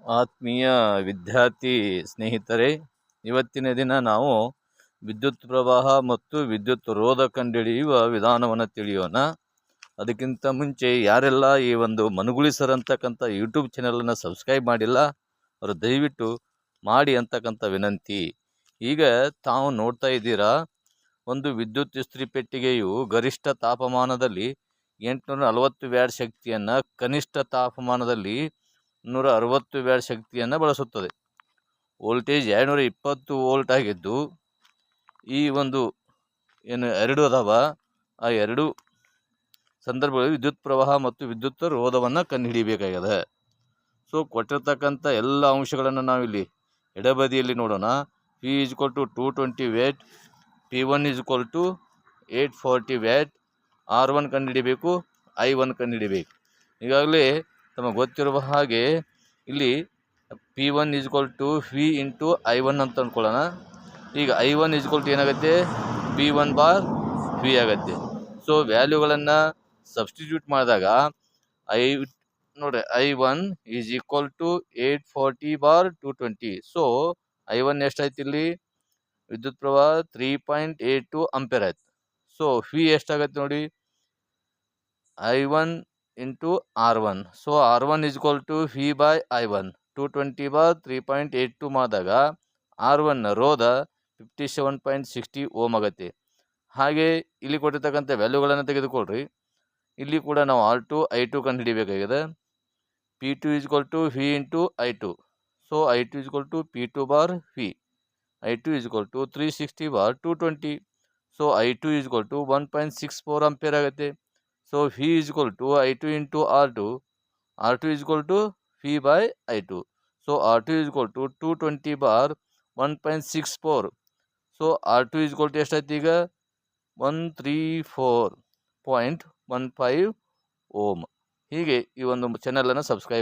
ಆತ್ಮೀಯ ವಿದ್ಯಾರ್ಥಿ ಸ್ನೇಹಿತರೆ, ಇವತ್ತಿನ ದಿನ ನಾವು ವಿದ್ಯುತ್ ಪ್ರವಾಹ ಮತ್ತು ವಿದ್ಯುತ್ ರೋಧ ಕಂಡುಹಿಡಿಯುವ ವಿಧಾನವನ್ನು ತಿಳಿಯೋಣ. ಅದಕ್ಕಿಂತ ಮುಂಚೆ ಯಾರೆಲ್ಲ ಈ ಒಂದು ಮನುಗುಳಿ ಸರ್ ಅಂತಕ್ಕಂಥ ಯೂಟ್ಯೂಬ್ ಚಾನಲನ್ನು ಸಬ್ಸ್ಕ್ರೈಬ್ ಮಾಡಿಲ್ಲ, ಅವರು ದಯವಿಟ್ಟು ಮಾಡಿ ಅಂತಕ್ಕಂಥ ವಿನಂತಿ. ಈಗ ತಾವು ನೋಡ್ತಾ ಇದ್ದೀರಾ, ಒಂದು ವಿದ್ಯುತ್ ಇಸ್ತ್ರಿ ಪೆಟ್ಟಿಗೆಯು ಗರಿಷ್ಠ ತಾಪಮಾನದಲ್ಲಿ ಎಂಟುನೂರ ನಲವತ್ತು ವ್ಯಾಟ್ ಶಕ್ತಿಯನ್ನು ಕನಿಷ್ಠ ತಾಪಮಾನದಲ್ಲಿ ನೂರ ಅರವತ್ತು ವ್ಯಾಟ್ ಶಕ್ತಿಯನ್ನು ಬಳಸುತ್ತದೆ. ವೋಲ್ಟೇಜ್ ಎರಡುನೂರ ಇಪ್ಪತ್ತು ವೋಲ್ಟ್ ಆಗಿದ್ದು, ಈ ಒಂದು ಏನು ಎರಡು ಅದಾವ, ಆ ಎರಡು ಸಂದರ್ಭಗಳಲ್ಲಿ ವಿದ್ಯುತ್ ಪ್ರವಾಹ ಮತ್ತು ವಿದ್ಯುತ್ ರೋಧವನ್ನು ಕಂಡುಹಿಡಿಯಬೇಕಾಗಿದೆ ಸೊ ಕೊಟ್ಟಿರ್ತಕ್ಕಂಥ ಎಲ್ಲ ಅಂಶಗಳನ್ನು ನಾವಿಲ್ಲಿ ಎಡಬದಿಯಲ್ಲಿ ನೋಡೋಣ. P is equal to two twenty watt P one is equal to eight forty watt R one ಕಂಡುಹಿಡಿಬೇಕು ಐ ಒನ್ ಕಂಡುಹಿಡಿಬೇಕು. ಈಗಾಗಲೇ ತಮಗೆ ಗೊತ್ತಿರುವ ಹಾಗೆ ಇಲ್ಲಿ P one is equal to V into I one ಅಂತ ಅಂದ್ಕೊಳ್ಳೋಣ. ಈಗ I one is equal to ಏನಾಗುತ್ತೆ? ಪಿ ಒನ್ ಬಾರ್ ವಿ ಆಗುತ್ತೆ. ಸೊ ವ್ಯಾಲ್ಯೂಗಳನ್ನು ಸಬ್ಸ್ಟಿಟ್ಯೂಟ್ ಮಾಡಿದಾಗ ಐ ನೋಡ್ರಿ I one is equal to eight forty bar two twenty so I one ಎಷ್ಟಾಯ್ತು ಇಲ್ಲಿ? ವಿದ್ಯುತ್ ಪ್ರವಾಹ three point eight two ampere ಆಯ್ತು. ಸೊ ವಿ ಎಷ್ಟಾಗತ್ತೆ ನೋಡಿ? I one into R one so R one is V to V by I one two twenty bar three point eight two ಮಾಡಿದಾಗ R one ರೋಧ fifty seven point sixty ohm ಆಗುತ್ತೆ. ಹಾಗೆ ಇಲ್ಲಿ ಕೊಟ್ಟಿರ್ತಕ್ಕಂಥ ವ್ಯಾಲ್ಯೂಗಳನ್ನು ತೆಗೆದುಕೊಳ್ಳ್ರಿ ಇಲ್ಲಿ ಕೂಡ ನಾವು ಆರ್ ಟು ಐ ಟು ಕಂಡು ಹಿಡಿಬೇಕಾಗಿದೆ P two is equal to V into I two so I two is equal to P two bar V I two is equal to three sixty bar two twenty so I two is equal to one point six four ampere ಆಗುತ್ತೆ. So V is equal to I two into R two R two is equal to V by I two so R two is equal to two twenty bar one point six four so R two is equal to ಎಷ್ಟಾಯ್ತು ಈಗ? One three four point one five ohm ಹೀಗೆ ಈ ಒಂದು ಚಾನಲನ್ನು subscribe